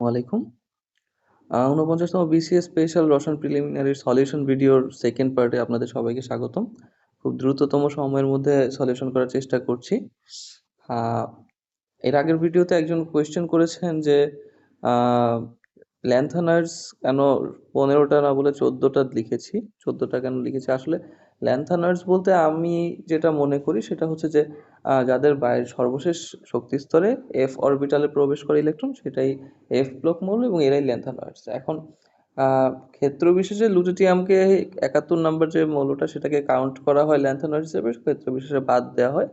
ওয়ালাইকুম ঊনপঞ্চাশতম BCS special রসায়ন প্রিলিমিনারি সলিউশন ভিডিওর সেকেন্ড পার্টে আপনাদের সবাইকে স্বাগতম। খুব দ্রুততম সময়ের মধ্যে সলিউশন করার চেষ্টা করছি। এর আগের ভিডিওতে একজন কোয়েশ্চেন করেছেন যে ল্যান্থানার্স কেন পনেরোটা না বলে চোদ্দোটা লিখেছি? চোদ্দোটা কেন লিখেছি? আসলে ল্যান্থানার্স বলতে আমি যেটা মনে করি সেটা হচ্ছে যে যাদের বাইরের সর্বশেষ শক্তি স্তরে এফ অরবিটালে প্রবেশ করে ইলেকট্রন সেটাই এফ ব্লক মৌল এবং এরাই ল্যান্থানার্স এখন ক্ষেত্র বিশেষে লুটিটিয়ামকে একাত্তর নম্বর যে মৌলটা সেটাকে কাউন্ট করা হয় ল্যান্থানার্স হিসেবে, ক্ষেত্র বিশেষে বাদ দেওয়া হয়।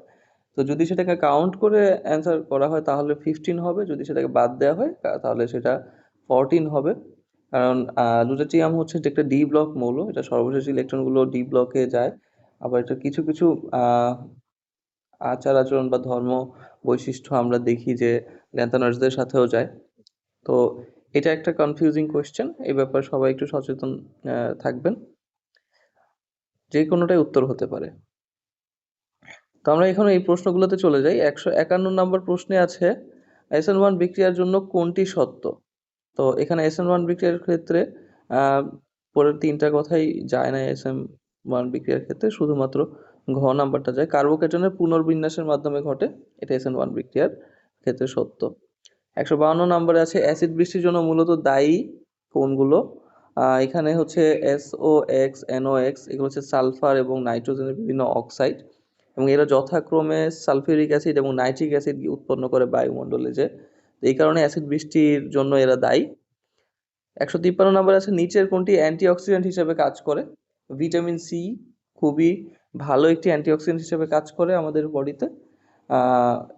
তো যদি সেটাকে কাউন্ট করে অ্যান্সার করা হয় তাহলে ফিফটিন হবে, যদি সেটাকে বাদ দেওয়া হয় তাহলে সেটা ফরটিন হবে। কারণ লুটেটিয়াম হচ্ছে একটা ডি ব্লক মৌল, এটা সর্বশেষ ইলেকট্রনগুলো ডি ব্লকে যায়। আবার এটা কিছু কিছু আচার আচরণ বা ধর্ম বৈশিষ্ট্য আমরা দেখি যে ল্যান্থানার্সদের সাথেও যায়। তো এটা একটা কনফিউজিং কোয়েশ্চেন এই ব্যাপারে সবাই একটু সচেতন থাকবেন। যে কোনোটাই উত্তর হতে পারে। তো আমরা এখন এই প্রশ্নগুলোতে চলে যাই। একশো একান্ন নম্বর প্রশ্নে আছে এস ওয়ান বিক্রিয়ার জন্য কোনটি সত্য? তো এখানে এস এন ওয়ান বিক্রিয়ার ক্ষেত্রে পরের তিনটা কথাই যায় না এস এম ওয়ান বিক্রিয়ার ক্ষেত্রে, শুধুমাত্র ঘ নাম্বারটা যায়। কার্বোকেটনের পুনর্বিন্যাসের মাধ্যমে ঘটে, এটা এস এন ওয়ান বিক্রিয়ার ক্ষেত্রে সত্য। একশো বাউন্ন নম্বরে আছে অ্যাসিড বৃষ্টির জন্য মূলত দায়ী কোনগুলো? এখানে হচ্ছে এসও এক্স এনও এক্স এগুলো হচ্ছে সালফার এবং নাইট্রোজেনের বিভিন্ন অক্সাইড। এবং এরা যথাক্রমে সালফিউরিক অ্যাসিড এবং নাইট্রিক অ্যাসিড উৎপন্ন করে বায়ুমণ্ডলে যে এই কারণে অ্যাসিড বৃষ্টির জন্য এরা দায়ী। একশো তিপ্পান্ন নম্বর আছে, নিচের কোনটি অ্যান্টিঅক্সিডেন্ট হিসেবে কাজ করে? ভিটামিন সি খুবই ভালো একটি অ্যান্টিঅক্সিডেন্ট হিসেবে কাজ করে আমাদের বডিতে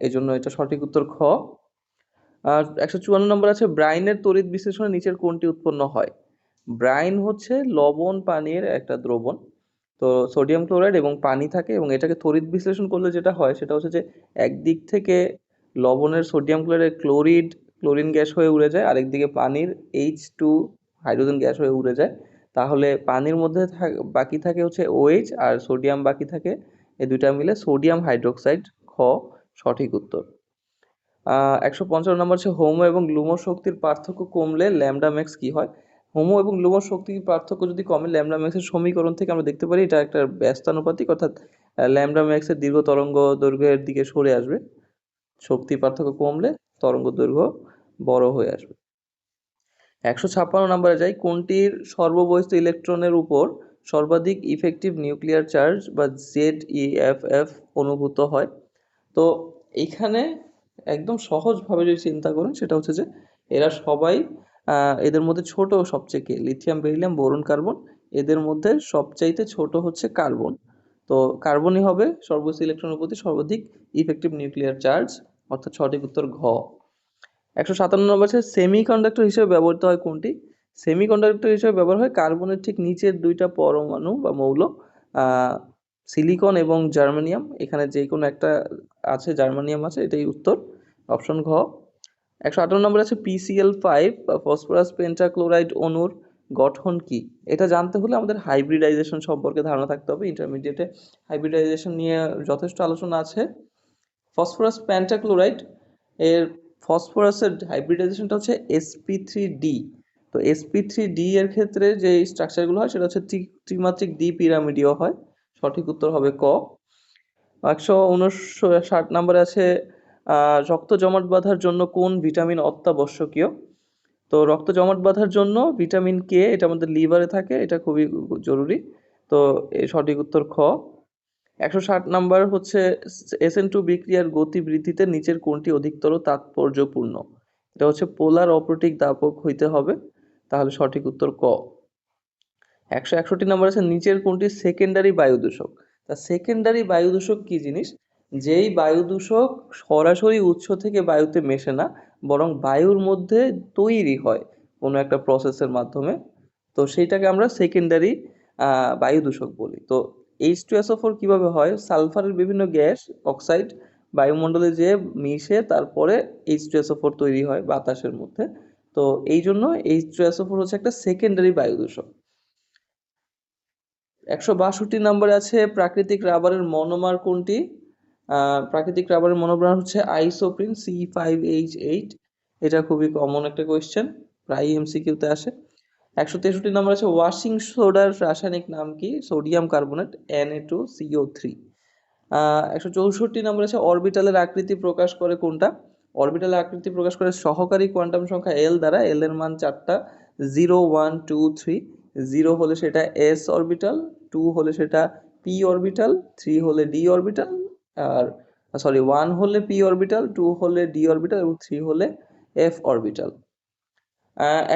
এই জন্য এটা সঠিক উত্তর খ। আর একশো চুয়ান্ন নম্বর আছে, ব্রাইনের তড়িৎ বিশ্লেষণে নিচের কোনটি উৎপন্ন হয়? ব্রাইন হচ্ছে লবণ পানির একটা দ্রবণ। তো সোডিয়াম ক্লোরাইড এবং পানি থাকে এবং এটাকে তড়িৎ বিশ্লেষণ করলে যেটা হয় সেটা হচ্ছে যে একদিক থেকে লবণের sodium chloride, chloride, chlorine gas হয়ে উড়ে যায়। আরেকদিকে পানির এইচ টু হাইড্রোজেন গ্যাস হয়ে উড়ে যায়। তাহলে পানির মধ্যে বাকি থাকে হচ্ছে ওএইচ আর সোডিয়াম বাকি থাকে। এই দুইটা মিলে সোডিয়াম হাইড্রোক্সাইড খ, সঠিক উত্তর। একশো পঞ্চান্ন নম্বর হচ্ছে হোমো এবং গ্লুমো শক্তির পার্থক্য কমলে ল্যামডা ম্যাক্স কী হয়? হোমো এবং গ্লুমো শক্তির পার্থক্য যদি কমে, ল্যামডা ম্যাক্সের সমীকরণ থেকে আমরা দেখতে পারি এটা একটা ব্যস্তানুপাতিক, অর্থাৎ ল্যামডা ম্যাক্সের দীর্ঘ তরঙ্গ দৈর্ঘ্যের দিকে সরে আসবে। শক্তি পার্থক্য কমলে তরঙ্গ দৈর্ঘ্য বড় হয়ে আসবে। একশো ছাপ্পান্ন নম্বরে যাই, কোনটির সর্ববহিষ্ঠ ইলেকট্রনের উপর সর্বাধিক ইফেক্টিভ নিউক্লিয়ার চার্জ বা জেড ই এফ এফ অনুভূত হয়? তো এইখানে একদম সহজভাবে যদি চিন্তা করেন, সেটা হচ্ছে যে এরা সবাই এদের মধ্যে ছোট সবচেয়ে কে, লিথিয়াম, বেরিলিয়াম, বোরন, কার্বন। এদের মধ্যে সবচাইতে ছোট হচ্ছে কার্বন। তো কার্বনই হবে সর্বোচ্চ ইলেকট্রনের প্রতি সর্বাধিক ইফেক্টিভ নিউক্লিয়ার চার্জ অর্থাৎ সঠিক উত্তর ঘ। একশো সাতান্ন নম্বর আছে সেমি কন্ডাক্টর হিসেবে ব্যবহৃত হয় কোনটি? সেমি কন্ডাক্টর হিসেবে ব্যবহার হয় কার্বনের ঠিক নিচের দুইটা পরমাণু বা মৌল সিলিকন এবং জার্মানিয়াম এখানে যে কোনো একটা আছে জার্মানিয়াম আছে, এটাই উত্তর অপশন ঘ। একশো আঠারো নম্বর আছে পিসিএল ফাইভ বা ফসফরাস পেন্টাক্লোরাইড অনুর গঠন কি? এটা জানতে হলে আমাদের হাইব্রিডাইজেশন সম্পর্কে ধারণা থাকতে হবে। ইন্টারমিডিয়েটে হাইব্রিডাইজেশন নিয়ে যথেষ্ট আলোচনা আছে। ফসফরাস প্যান্টাক্লোরাইড এর ফসফরাসের হাইব্রিডাইজেশনটা হচ্ছে এসপি থ্রি ডি তো এসপি থ্রি ডি এর ক্ষেত্রে যে স্ট্রাকচারগুলো হয়, সেটা হচ্ছে ত্রিমাত্রিক দ্বি পিরামিডীয় হয়। সঠিক উত্তর হবে ক। একশো উনিশশো ষাট নম্বরে আছে রক্ত জমাট বাঁধার জন্য কোন ভিটামিন অত্যাবশ্যকীয়? তো রক্ত জমাট বাঁধার জন্য ভিটামিন কে এটা আমাদের লিভারে থাকে, এটা খুবই জরুরি। তো সঠিক উত্তর খ। একশো ষাট নাম্বার হচ্ছে এসএন টু বিক্রিয়ার গতি বৃদ্ধিতে নিচের কোনটি অধিকতর তাৎপর্যপূর্ণ? এটা হচ্ছে পোলার অপরোটিক দাপক হইতে হবে, তাহলে সঠিক উত্তর ক। একশো একষট্টি নাম্বার আছে, নিচের কোনটি সেকেন্ডারি বায়ু দূষক তা সেকেন্ডারি বায়ু দূষক কি জিনিস? যেই বায়ু দূষক সরাসরি উৎস থেকে বায়ুতে মেশে না বরং বায়ুর মধ্যে তৈরি হয় কোনো একটা প্রসেসের মাধ্যমে। তো সেইটাকে আমরা সেকেন্ডারি বায়ু দূষক বলি। তো এইচ টু এসও ফোর কীভাবে হয়? সালফারের বিভিন্ন গ্যাস অক্সাইড বায়ুমণ্ডলে যে মিশে তারপরে এইচ টু এসও ফোর তৈরি হয় বাতাসের মধ্যে। তো এই জন্য এইচ টু এসও ফোর হচ্ছে একটা সেকেন্ডারি বায়ু দূষক। একশো বাষট্টি নম্বরে আছে প্রাকৃতিক রাবারের মনোমার কোনটি? প্রাকৃতিক রাবারের মনোমার হচ্ছে isoprene C five H eight. এটা খুবই কমন একটা কোয়েশ্চেন প্রায় এমসিকিউতে আসে। একশো তেষট্টি নম্বর আছে ওয়াশিং সোডার রাসায়নিক নাম কি? Sodium carbonate N A two CO three একশো চৌষট্টি নম্বর আছে অরবিটালের আকৃতি প্রকাশ করে কোনটা? অরবিটালের আকৃতি প্রকাশ করে সহকারী কোয়ান্টাম সংখ্যা এল দ্বারা এল এর মান চারটা zero one two three zero হলে সেটা এস অরবিটাল টু হলে সেটা পি অরবিটাল থ্রি হলে ডি অরবিটাল আর সরি ওয়ান হলে পি অরবিটাল টু হলে ডি অরবিটাল এবং থ্রি হলে এফ অরবিটাল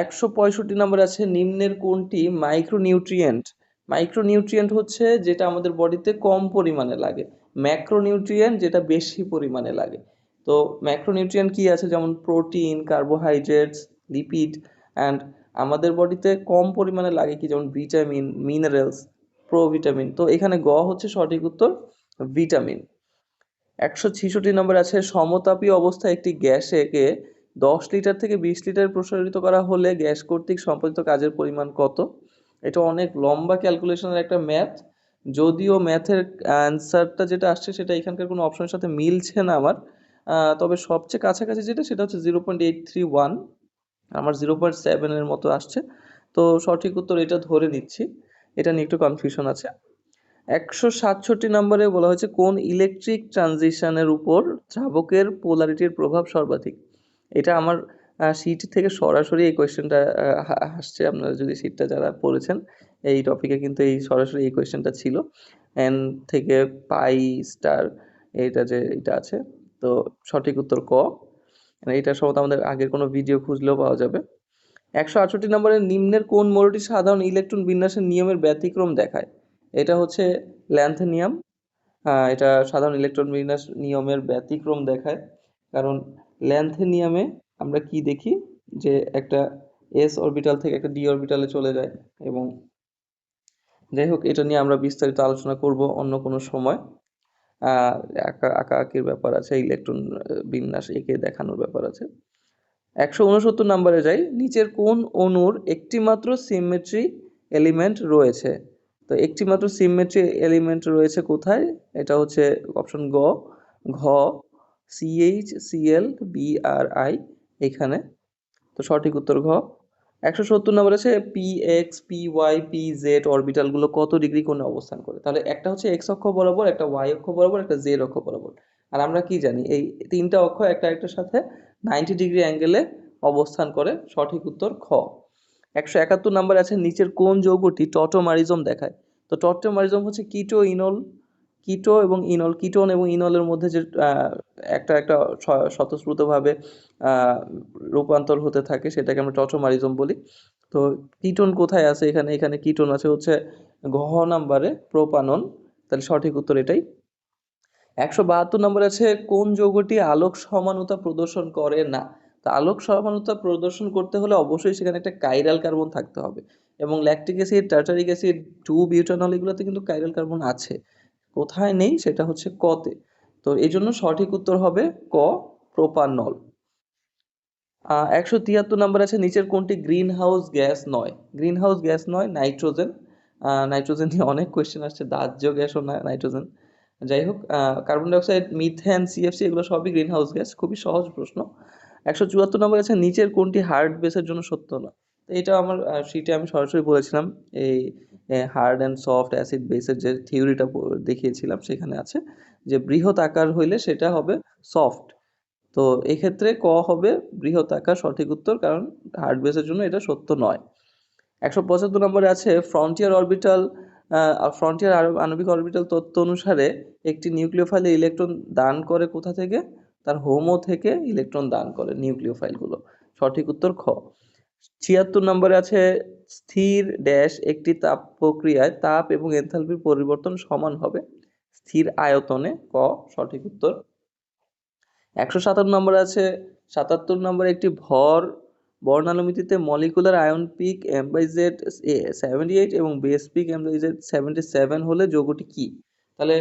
একশো পঁয়ষট্টি নম্বর আছে নিম্নের কোনটি? মাইক্রোনিউট্রিয়েন্ট মাইক্রোনিউট্রিয়েন্ট হচ্ছে যেটা আমাদের বডিতে কম পরিমাণে লাগে। ম্যাক্রোনিউট্রিয়েন্ট যেটা বেশি পরিমাণে লাগে। তো ম্যাক্রোনিউট্রিয়েন্ট কি আছে? যেমন প্রোটিন কার্বোহাইড্রেটস লিপিড অ্যান্ড আমাদের বডিতে কম পরিমাণে লাগে কি? যেমন ভিটামিন মিনারেলস প্রোভিটামিন তো এখানে গ হচ্ছে সঠিক উত্তর ভিটামিন একশো ছিষট্টি নম্বর আছে, সমতাপী অবস্থায় একটি গ্যাসেকে দশ লিটার থেকে বিশ লিটার প্রসারিত করা হলে গ্যাস কর্তৃক সম্পাদিত কাজের পরিমাণ কত? এটা অনেক লম্বা ক্যালকুলেশনের একটা ম্যাথ যদিও ম্যাথের অ্যান্সারটা যেটা আসছে সেটা এখানকার কোনো অপশনের সাথে মিলছে না আমার। তবে সবচেয়ে কাছাকাছি যেটা সেটা হচ্ছে zero point eight three one আমার জিরো পয়েন্ট সেভেনের মতো আসছে। তো সঠিক উত্তর এটা ধরে নিচ্ছি। এটা নিয়ে একটু কনফিউশন আছে। একশো সাতষট্টি নম্বরে বলা হয়েছে, কোন ইলেকট্রিক ট্রানজিশনের উপর দ্রাবকের পোলারিটির প্রভাব সর্বাধিক? এটা আমার সিট থেকে সরাসরি এই কোয়েশ্চেনটা আসছে। আপনারা যদি সিটটা যারা পড়েছেন, এই টপিকে কিন্তু এই সরাসরি এই কোয়েশ্চেনটা ছিল। এন থেকে পাই স্টার এটা যে, এটা আছে। তো সঠিক উত্তর ক। এটা সম্ভবত আমাদের আগের কোনো ভিডিও খুঁজলেও পাওয়া যাবে। একশো আটষট্টি নম্বরের নিম্নের কোন মৌলটি সাধারণ ইলেকট্রন বিন্যাসের নিয়মের ব্যতিক্রম দেখায়? এটা হচ্ছে ল্যান্থেনিয়াম এটা সাধারণ ইলেকট্রন বিন্যাস নিয়মের ব্যতিক্রম দেখায়। কারণ ল্যান্থেনিয়ামে আমরা কি দেখি? যে একটা এস অরবিটাল থেকে একটা ডি অরবিটালে চলে যায় এবং যাই হোক, এটা নিয়ে আমরা বিস্তারিত আলোচনা করব অন্য কোনো সময়। আঁকা আঁকা আঁকির ব্যাপার আছে ইলেকট্রন বিন্যাস এঁকে দেখানোর ব্যাপার আছে। একশো উনসত্তর নম্বরে যাই। নিচের কোন অণুর একটি মাত্র সিমেট্রি এলিমেন্ট রয়েছে? তো একটি মাত্র সিমেট্রি এলিমেন্ট রয়েছে কোথায়? এটা হচ্ছে অপশন গ, ঘ C H C L B R I এখানে। তো সঠিক উত্তর ঘ। একশো সত্তর নম্বর আছে P X P Y P Z অরবিটালগুলো কত ডিগ্রি কোণে অবস্থান করে? তাহলে একটা হচ্ছে এক্স অক্ষ বরাবর, একটা ওয়াই অক্ষ বরাবর, একটা জেড অক্ষ বরাবর। আর আমরা কি জানি? এই তিনটা অক্ষ একটা একটার সাথে নাইনটি ডিগ্রি অ্যাঙ্গেলে অবস্থান করে। সঠিক উত্তর খ একশো একাত্তর নাম্বার আছে, নিচের কোন যৌগটি টটোমারিজম দেখায়? তো টটোমারিজম হচ্ছে কিটো ইনল কিটো এবং ইনল, কিটোন এবং ইনলের মধ্যে যে একটা একটা স্বতঃস্ফূর্তভাবে রূপান্তর হতে থাকে, সেটাকে আমরা টটোমারিজম বলি। তো কিটোন কোথায় আছে? এখানে এখানে কিটোন আছে হচ্ছে ঘ নাম্বারে প্রোপানন। তাহলে সঠিক উত্তর এটাই। একশো বাহাত্তর নম্বর আছে, কোন যৌগটি আলোক সমানতা প্রদর্শন করে না? তা আলোক সমানতা প্রদর্শন করতে হলে অবশ্যই সেখানে একটা কাইরাল কার্বন থাকতে হবে। এবং lactic acid tartaric acid two butanol এগুলোতে কিন্তু কাইরাল কার্বন আছে। কোথায় নেই সেটা হচ্ছে কতে। তো এই জন্য সঠিক উত্তর হবে ক প্রোপানল একশো তিয়াত্তর নম্বর আছে, নিচের কোনটি গ্রিন হাউস গ্যাস নয়? গ্রিন হাউস গ্যাস নয় নাইট্রোজেন নাইট্রোজেন নিয়ে অনেক কোয়েশ্চেন আসছে, দাহ্য গ্যাসও নাইট্রোজেন যাই হোক কার্বন ডাইঅক্সাইড মিথেন সিএফসি এগুলো সবই গ্রিন হাউস গ্যাস খুবই সহজ প্রশ্ন। একশো চুয়াত্তর নম্বর আছে, নিচের কোনটি হার্ড বেসের জন্য সত্য না? তো এটা আমার শিটে আমি সরাসরি বলেছিলাম, এই হার্ড অ্যান্ড সফট অ্যাসিড বেসের যে থিওরিটা দেখিয়েছিলাম সেখানে আছে যে বৃহৎ আকার হইলে সেটা হবে সফট তো এক্ষেত্রে ক হবে বৃহৎ আকার, সঠিক উত্তর, কারণ হার্ড বেসের জন্য এটা সত্য নয়। একশো পঁচাত্তর নম্বরে আছে ফ্রন্টিয়ার অরবিটাল ফ্রন্টিয়ার আণবিক অরবিটাল তত্ত্ব অনুসারে একটি নিউক্লিওফাইলে ইলেকট্রন দান করে কোথা থেকে? তার হোমো থেকে ইলেকট্রন দান করে নিউক্লিওফাইলগুলো সঠিক উত্তর খ। ছিয়াত্তর নম্বরে আছে স্থির ড্যাশ একটি তাপ প্রক্রিয়ায় তাপ এবং এনথালপির পরিবর্তন সমান হবে স্থির আয়তনে ক। সঠিক উত্তর। একশো সাতান্ন নম্বর আছে সাতাত্তর নম্বরে একটি ভর বর্ণানুমিতিতে molecular ion peak M by Z seventy eight এবং base peak M by Z seventy seven হলে যৌগটি কী? তাহলে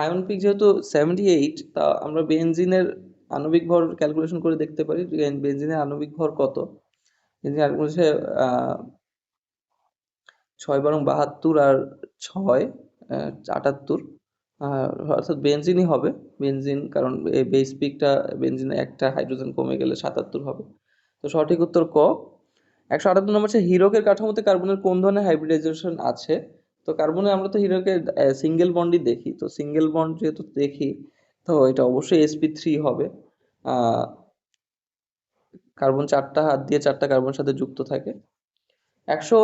আয়ন পিক যেহেতু সেভেন্টি এইট তা আমরা বেনজিনের আণবিক ভর ক্যালকুলেশন করে দেখতে পারি বেনজিনের আণবিক ভর কত? বেনজিন হচ্ছে ছয় বরং বাহাত্তর আর ছয় আটাত্তর। অর্থাৎ বেনজিনই হবে বেনজিন কারণ বেস পিকটা বেনজিনে একটা হাইড্রোজেন কমে গেলে সাতাত্তর হবে। তো সঠিক উত্তর ক? একশো আটাত্তর নম্বর হচ্ছে হিরোকের কাঠামোতে কার্বনের কোন ধরনের হাইব্রিডাইজেশন আছে? তো কার্বনে আমরা তো হিরোকে সিঙ্গেল বন্ডই দেখি। তো সিঙ্গেল বন্ড যেহেতু দেখি, তো এটা অবশ্যই এসপি থ্রি হবে। কার্বন চারটা হাত দিয়ে চারটা কার্বন সাথে যুক্ত থাকে। একশো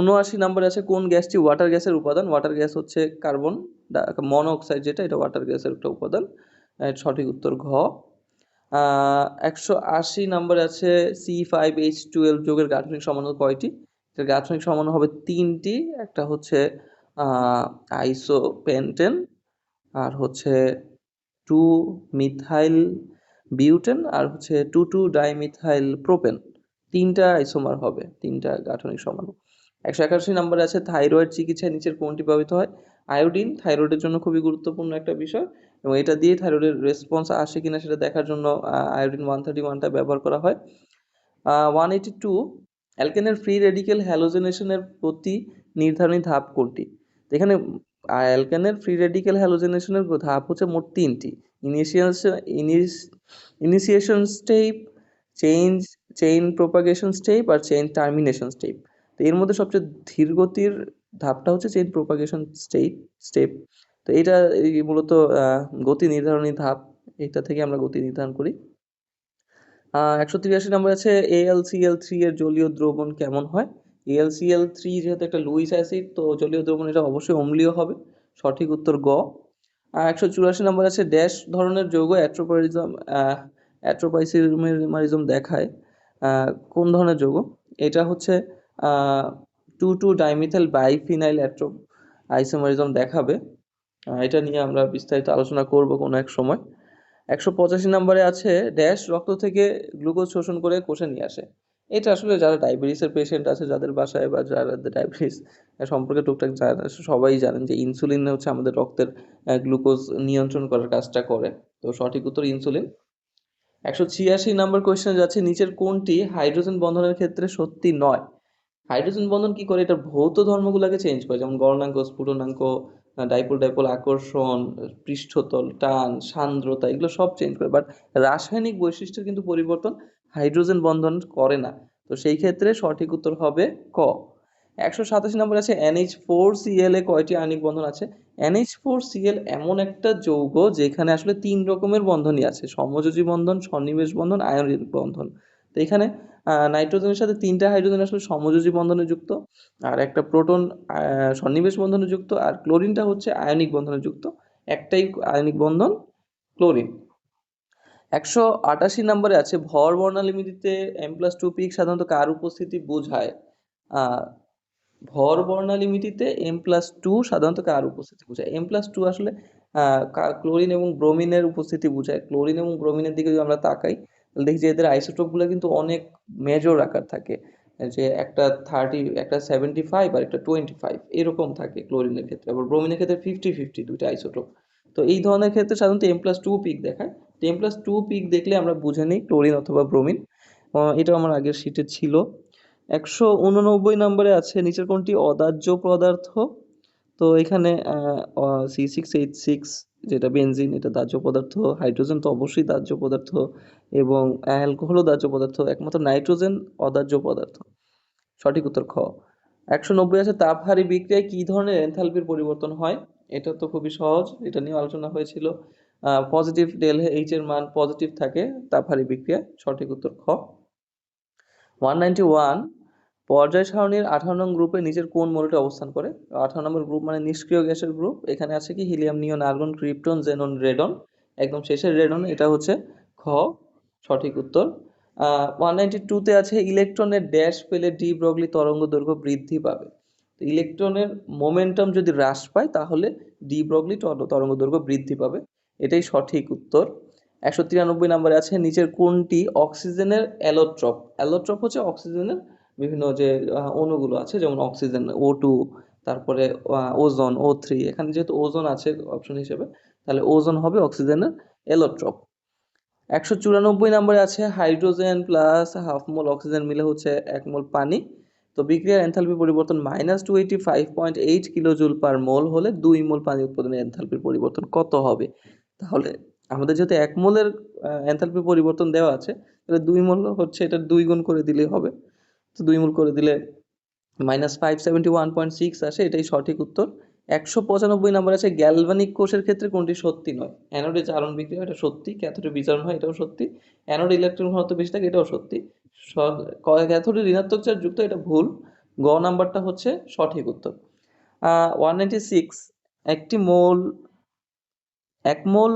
উনআশি নাম্বার আছে কোন গ্যাসটি ওয়াটার গ্যাসের উপাদান? ওয়াটার গ্যাস হচ্ছে কার্বন মনোঅক্সাইড যেটা, এটা ওয়াটার গ্যাসের একটা উপাদান। সঠিক উত্তর ঘ। একশো আশি নাম্বারে আছে সি ফাইভ এইচ টুয়েলভ যোগের গাঠনিক সমাণু কয়টি? এটার গাঠনিক সমাণু হবে তিনটি, একটা হচ্ছে আইসোপেন্টেন আর হচ্ছে টু মিথাইল বিউটেন আর হচ্ছে টু টু ডাইমিথাইল প্রোপেন তিনটা আইসোমার হবে, তিনটা গাঠনিক সমাণু একশো একাশি নম্বরে আছে থাইরয়েড চিকিৎসায় নিচের কোনটি ব্যবহৃত হয়? আয়োডিন। থাইরয়েডের জন্য খুবই গুরুত্বপূর্ণ একটা বিষয়, এবং এটা দিয়ে থাইরয়েডের রেসপন্স আসে কিনা সেটা দেখার জন্য আয়োডিন ওয়ান থার্টি ওয়ানটা ব্যবহার করা হয়। ওয়ান এইটি টু অ্যালকেনের ফ্রি রেডিকেল হ্যালোজেনেশনের প্রতি নির্ধারণী ধাপ কোনটি? এখানে অ্যালকেনের ফ্রি রেডিকেল হ্যালোজেনেশনের ধাপ হচ্ছে মোট তিনটি। Initiation initiation step, change, chain propagation step আর চেইন টার্মিনেশন স্টেপ। তো এর মধ্যে সবচেয়ে ধীর গতির ধাপটা হচ্ছে চেইন প্রোপাগেশন স্টেপ স্টেপ। তো এটা মূলত গতি নির্ধারণী ধাপ। এটা থেকে আমরা গতি নির্ধারণ করি। একশো তিরাশি নম্বর আছে এএলসিএল থ্রি এর জলীয় দ্রবণ কেমন হয়? এএলসিএল থ্রি যেহেতু একটা লুইস অ্যাসিড, তো জলীয় দ্রবণ এটা অবশ্যই অম্লীয় হবে। সঠিক উত্তর গ। আর একশো চুরাশি নম্বর আছে ড্যাশ ধরনের যৌগ অ্যাট্রোপারিজম অ্যাট্রোপাইসিমারিজম দেখায়। কোন ধরনের যৌগ? এটা হচ্ছে two two dimethyl biphenyl atropisomerism দেখাবে। এটা নিয়ে আমরা বিস্তারিত আলোচনা করব কোনো এক সময়। একশো পঁচাশি নম্বরে আছে, ড্যাশ রক্ত থেকে গ্লুকোজ শোষণ করে কোষে নিয়ে আসে। এটা আসলে যারা ডায়াবেটিসের পেশেন্ট আছে, যাদের বাসায় বা যারা ডায়াবেটিস সম্পর্কে টুকটাক সবাই জানেন যে ইনসুলিন হচ্ছে আমাদের রক্তের গ্লুকোজ নিয়ন্ত্রণ করার কাজটা করে। তো সঠিক উত্তর ইনসুলিন একশো ছিয়াশি নাম্বার কোয়েশ্চেন যাচ্ছে, নিচের কোনটি হাইড্রোজেন বন্ধনের ক্ষেত্রে সত্যি নয়? হাইড্রোজেন বন্ধন কি করে? এটা ভৌত ধর্মগুলোকে চেঞ্জ করে, যেমন গলনাঙ্ক স্ফুটনাঙ্ক ডাইপোল ডাইপোল আকর্ষণ, পৃষ্ঠতল, টান, সান্দ্রতা, এগুলো সব চেঞ্জ করে। বাট রাসায়নিক বৈশিষ্ট্যের কিন্তু পরিবর্তন হাইড্রোজেন বন্ধন করে না। তো সেই ক্ষেত্রে সঠিক উত্তর হবে ক। একশো সাতাশি নম্বর আছে এনএইচ ফোর সিএল এ কয়টি আয়নিক বন্ধন আছে? এনএইচ ফোর সিএল এমন একটা যৌগ যেখানে আসলে তিন রকমের বন্ধনই আছে। সমযোজী বন্ধন, সন্নিবেশ বন্ধন, আয়নিক বন্ধন। তো এখানে নাইট্রোজেনের সাথে তিনটা হাইড্রোজেন আসলে সমযোজী বন্ধনে যুক্ত, আর একটা প্রোটন সন্নিবেশ বন্ধনে যুক্ত, আর ক্লোরিনটা হচ্ছে আয়নিক বন্ধনে যুক্ত। একটাই আয়নিক বন্ধন, ক্লোরিন। একশো আটাশি নম্বরে আছে, ভর বর্ণালিমিতিতে এম প্লাস টু পিক সাধারণত কার উপস্থিতি বোঝায়? ভর বর্ণালিমিতিতে এম প্লাস টু সাধারণত কার উপস্থিতি বোঝায়? এম প্লাস টু আসলে ক্লোরিন এবং ব্রোমিনের উপস্থিতি বোঝায়। ক্লোরিন এবং ব্রোমিনের দিকে যদি আমরা তাকাই দেখি যে এদের আইসোটোপগুলো কিন্তু অনেক মেজর আকার থাকে। যে একটা থার্টি একটা সেভেন্টি ফাইভ আর একটা টোয়েন্টি ফাইভ এরকম থাকে ক্লোরিনের ক্ষেত্রে। আবার ব্রোমিনের ক্ষেত্রে ফিফটি ফিফটি দুইটা আইসোটোপ তো এই ধরনের ক্ষেত্রে সাধারণত এম প্লাস টু পিক দেখায়। তো এম প্লাস টু পিক দেখলে আমরা বুঝে নিই ক্লোরিন অথবা ব্রোমিন এটা আমার আগের শিটে ছিল। একশো উননব্বই নম্বরে আছে, নিচের কোনটি? অদাহ্য পদার্থ। তো এখানে সি সিক্স এইট সিক্স যেটা বেনজিন এটা দাহ্য পদার্থ হাইড্রোজেন তো অবশ্যই দাহ্য পদার্থ এবং অ্যালকোহলও দাহ্য পদার্থ, একমাত্র নাইট্রোজেন অদাহ্য পদার্থ। সঠিক উত্তর খ। একশো নব্বই আছে তাপহারী বিক্রিয়ায় কী ধরনের এনথালপির পরিবর্তন হয়? এটা তো খুবই সহজ, এটা নিয়ে আলোচনা হয়েছিল। পজিটিভ ডেল এইচ এর মান পজিটিভ থাকে, তাপহারী বিক্রিয়া সঠিক উত্তর খ। ওয়ান নাইনটি ওয়ান পর্যায় সারণীর আঠারো নং গ্রুপে নিচের কোন মৌলটি অবস্থান করে? আঠারো নম্বর গ্রুপ মানে নিষ্ক্রিয় গ্যাসের গ্রুপ এখানে আছে কি? Helium, neon, argon, krypton xenon radon একদম শেষের রেডন এটা হচ্ছে খ। সঠিক উত্তর। ওয়ান নাইনটি টুতে আছে ইলেকট্রনের ড্যাশ পেলে ডি ব্রগলি তরঙ্গ দৈর্ঘ্য বৃদ্ধি পাবে। ইলেকট্রনের মোমেন্টাম যদি হ্রাস পায়, তাহলে ডি ব্রগলি তরঙ্গ দৈর্ঘ্য বৃদ্ধি পাবে। এটাই সঠিক উত্তর। একশো তিরানব্বই নম্বরে আছে নিচের কোনটি? অক্সিজেনের অ্যালোট্রপ। অ্যালোট্রপ হচ্ছে অক্সিজেনের বিভিন্ন যে অণুগুলো আছে, যেমন অক্সিজেন ও টু তারপরে ওজন ও থ্রি এখানে যেহেতু ওজন আছে অপশন হিসেবে, তাহলে ওজন হবে অক্সিজেনের এলোট্রপ একশো চুরানব্বই নম্বরে আছে hydrogen plus half mole oxygen মিলে হচ্ছে এক মোল পানি। তো বিক্রিয়ার এনথালপি পরিবর্তন minus two eighty five point eight kilojoule per mole হলে দুই মোল পানি উৎপাদনের এনথালপির পরিবর্তন কত হবে? তাহলে আমাদের যেহেতু এক মোলের এনথালপি পরিবর্তন দেওয়া আছে, তাহলে দুই মোল হচ্ছে এটা দুই গুণ করে দিলেই হবে। দুই মূল করে দিলে minus five seventy one point six আসে, এটাই সঠিক উত্তর। একশো পঁচানব্বই নাম্বার আছে গ্যালভানিক কোষের ক্ষেত্রে কোনটি সত্যি নয়? অ্যানোডে চালন বিক্রিয়া এটা সত্যি। ক্যাথোডে বিচারণ হয়, এটাও সত্যি। অ্যানোডে ইলেকট্রন ঘনত্ব বেশি থাকে, এটাও সত্যি। ক্যাথোডে ঋণাত্মক চার্জ যুক্ত, এটা ভুল। গ নাম্বারটা হচ্ছে সঠিক উত্তর। ওয়ান নাইনটি সিক্স একটি মোল এক মোল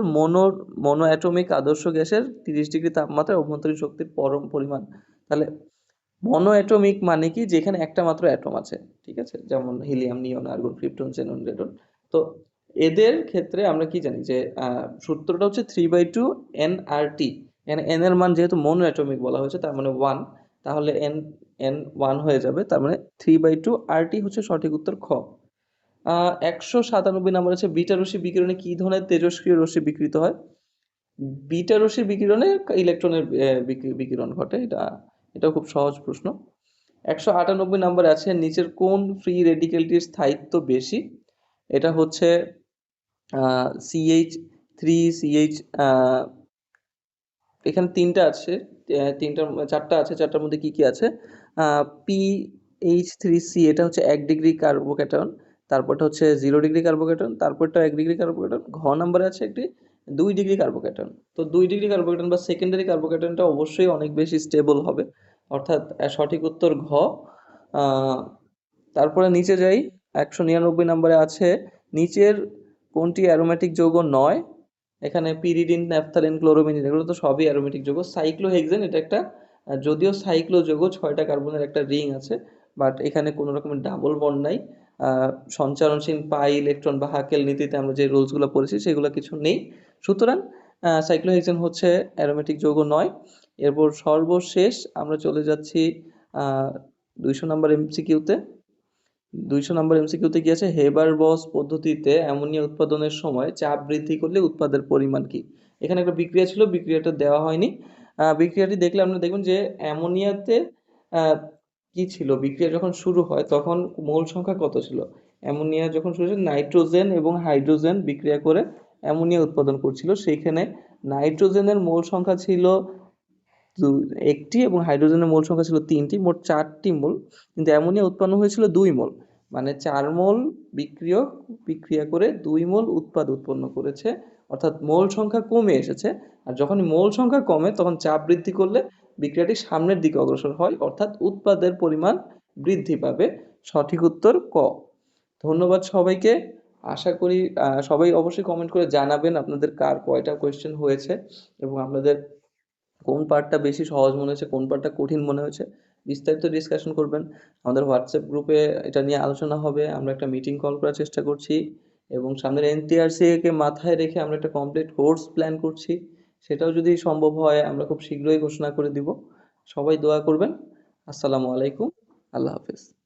মনো অ্যাটমিক আদর্শ গ্যাসের তিরিশ ডিগ্রি তাপমাত্রায় অভ্যন্তরীণ শক্তির পরম পরিমাণ। তাহলে মনো অ্যাটমিক মানে কি? যেখানে একটা মাত্র অ্যাটম আছে, ঠিক আছে? যেমন helium neon argon krypton xenon radon তো এদের ক্ষেত্রে আমরা কি জানি যে সূত্রটা হচ্ছে three by two N R T N এর মান যেহেতু মনো অ্যাটমিক বলা হয়েছে, তার মানে ওয়ান তাহলে এন এন ওয়ান হয়ে যাবে, তার মানে three by two R T হচ্ছে সঠিক উত্তর খ। একশো সাতানব্বই নাম্বার আছে বিটা রশ্মি বিকিরণে কি ধরনের তেজস্ক্রিয় রশ্মি বিকৃত হয়? বিটা রশ্মি বিকিরণে ইলেকট্রনের বিকিরণ ঘটে, এটা এটাও খুব সহজ প্রশ্ন। একশো আটানব্বই নাম্বার আছে, নিচের কোন ফ্রি রেডিকেলটির স্থায়িত্ব বেশি? এটা হচ্ছে সিএইচ থ্রি সিএইচ এখানে তিনটা আছে তিনটার, চারটা আছে, চারটার মধ্যে কি কি আছে? পি এইচ থ্রি সি এটা হচ্ছে এক ডিগ্রি কার্বোক্যাটন তারপরটা হচ্ছে জিরো ডিগ্রি কার্বোক্যাটন তারপরটা এক ডিগ্রি কার্বোক্যাটন ঘ নাম্বারে আছে একটি দুই ডিগ্রি কার্বোক্যাটন তো দুই ডিগ্রি কার্বোক্যাটন বা সেকেন্ডারি কার্বোক্যাটনটা অবশ্যই অনেক বেশি স্টেবল হবে। অর্থাৎ সঠিক উত্তর ঘ। তারপরে নিচে যাই। একশো নিরানব্বই নম্বরে আছে, নিচের কোনটি অ্যারোমেটিক যৌগ নয়? এখানে পিরিডিন ন্যাপথালিন ক্লোরোমিনিন এগুলো তো সবই অ্যারোমেটিক যৌগ। সাইক্লোহেক্সেন এটা একটা যদিও সাইক্লো যৌগ ছয়টা কার্বনের একটা রিং আছে বাট এখানে কোনো রকমের ডাবল বন্ড নাই। সঞ্চারণশীল পাই ইলেকট্রন বা হাকেল নীতিতে আমরা যে রুলসগুলো পড়েছি, সেগুলো কিছু নেই। সুতরাং সাইক্লোহেক্সেন হচ্ছে অ্যারোমেটিক যৌগ নয়। এরপর সর্বশেষ আমরা চলে যাচ্ছি দুইশো নম্বর এমসিকিউতে দুইশো নম্বর এমসিকিউতে কি আছে? হেবার বস পদ্ধতিতে অ্যামোনিয়া উৎপাদনের সময় চাপ বৃদ্ধি করলে উৎপাদের পরিমাণ কি? এখানে একটা বিক্রিয়া ছিল, বিক্রিয়াটা দেওয়া হয়নি। বিক্রিয়াটি দেখলে আপনারা দেখবেন যে অ্যামোনিয়াতে কি ছিল? বিক্রিয়া যখন শুরু হয় তখন মোল সংখ্যা কত ছিল? অ্যামোনিয়া যখন শুরু হয়েছে, নাইট্রোজেন এবং হাইড্রোজেন বিক্রিয়া করে অ্যামোনিয়া উৎপাদন করছিল। সেইখানে নাইট্রোজেনের মোল সংখ্যা ছিল একটি এবং হাইড্রোজেনের মোল সংখ্যা ছিল তিনটি, মোট চারটি মোল, কিন্তু অ্যামোনিয়া উৎপন্ন হয়েছিল দুই মোল। মানে চার মোল বিক্রিয়ক, বিক্রিয়া করে দুই মোল উৎপাদ উৎপন্ন করেছে, অর্থাৎ মোল সংখ্যা কমে এসেছে, আর যখন মোল সংখ্যা কমে, তখন চাপ বৃদ্ধি করলে বিক্রিয়াটি সামনের দিকে অগ্রসর হয়, অর্থাৎ উৎপাদের পরিমাণ বৃদ্ধি পাবে। সঠিক উত্তর ক। ধন্যবাদ সবাইকে। আশা করি সবাই অবশ্যই কমেন্ট করে জানাবেন আপনাদের কার কয়টা কোয়েশ্চেন হয়েছে এবং আপনাদের কোন পার্টটা বেশি সহজ মনে হয়েছে, কোন পার্টটা কঠিন মনে হয়েছে, বিস্তারিত ডিসকাশন করবেন। আমাদের হোয়াটসঅ্যাপ গ্রুপে এটা নিয়ে আলোচনা হবে। আমরা একটা মিটিং কল করার চেষ্টা করছি এবং সামনের এনটিআরসি কে মাথায় রেখে আমরা একটা কমপ্লিট কোর্স প্ল্যান করছি। সেটাও যদি সম্ভব হয়, আমরা খুব শীঘ্রই ঘোষণা করে দিব। সবাই দোয়া করবেন। আসসালামু আলাইকুম। আল্লাহ হাফেজ।